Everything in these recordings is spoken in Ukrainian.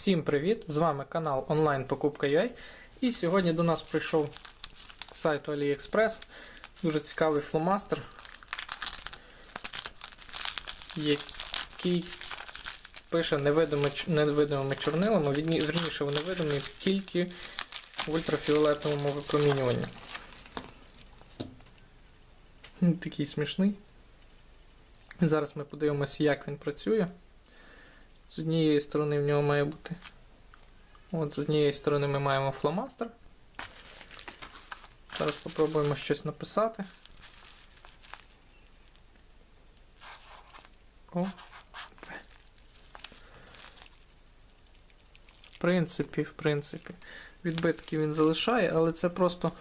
Всім привіт! З вами канал онлайн покупка UA. І сьогодні до нас прийшов з сайту AliExpress дуже цікавий фломастер, який пише невидимими, невидимими чорнилами, вірніше вони видимі тільки в ультрафіолетовому випромінюванні. Такий смішний. Зараз ми подивимося, як він працює. З однієї сторони в нього має бути. От з однієї сторони ми маємо фломастер. Зараз спробуємо щось написати. О. В принципі, в принципі, відбитки він залишає, але це просто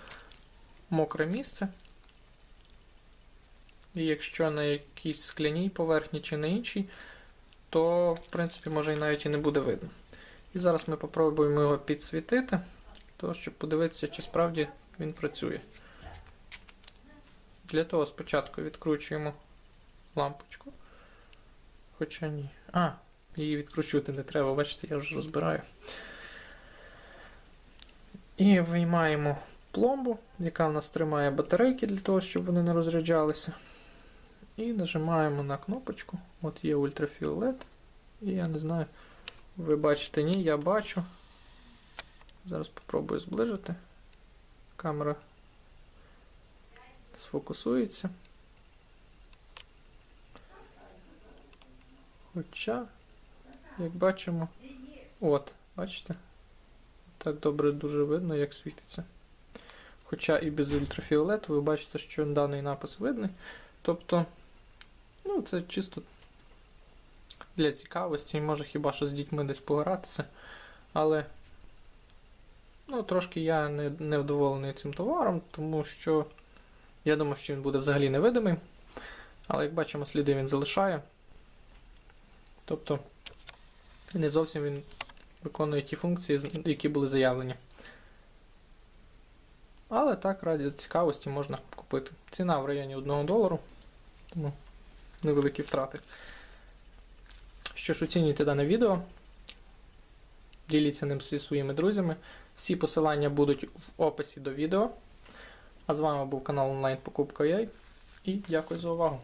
мокре місце. І якщо на якійсь скляній поверхні чи на іншій, то, в принципі, може і навіть і не буде видно. І зараз ми попробуємо його підсвітити, того, щоб подивитися, чи справді він працює. Для того спочатку відкручуємо лампочку. Хоча ні. А, її відкручувати не треба, бачите, я вже розбираю. І виймаємо пломбу, яка в нас тримає батарейки для того, щоб вони не розряджалися. І нажимаємо на кнопочку. От є ультрафіолет. І я не знаю, ви бачите, ні, я бачу. Зараз спробую зближити. Камера сфокусується. Хоча, як бачимо, от, бачите? Так добре дуже видно, як світиться. Хоча і без ультрафіолету ви бачите, що даний напис видний. Тобто, ну, це чисто для цікавості, може хіба що з дітьми десь погратися. Але ну, трошки я не, не вдоволений цим товаром, тому що я думав, що він буде взагалі невидимий. Але як бачимо, сліди він залишає. Тобто не зовсім він виконує ті функції, які були заявлені. Але так, раді цікавості можна купити. Ціна в районі 1 долару, тому невеликі втрати. Що ж, оцінюйте дане відео, діліться ним зі своїми друзями. Всі посилання будуть в описі до відео. А з вами був канал онлайн Покупка.ua і дякую за увагу.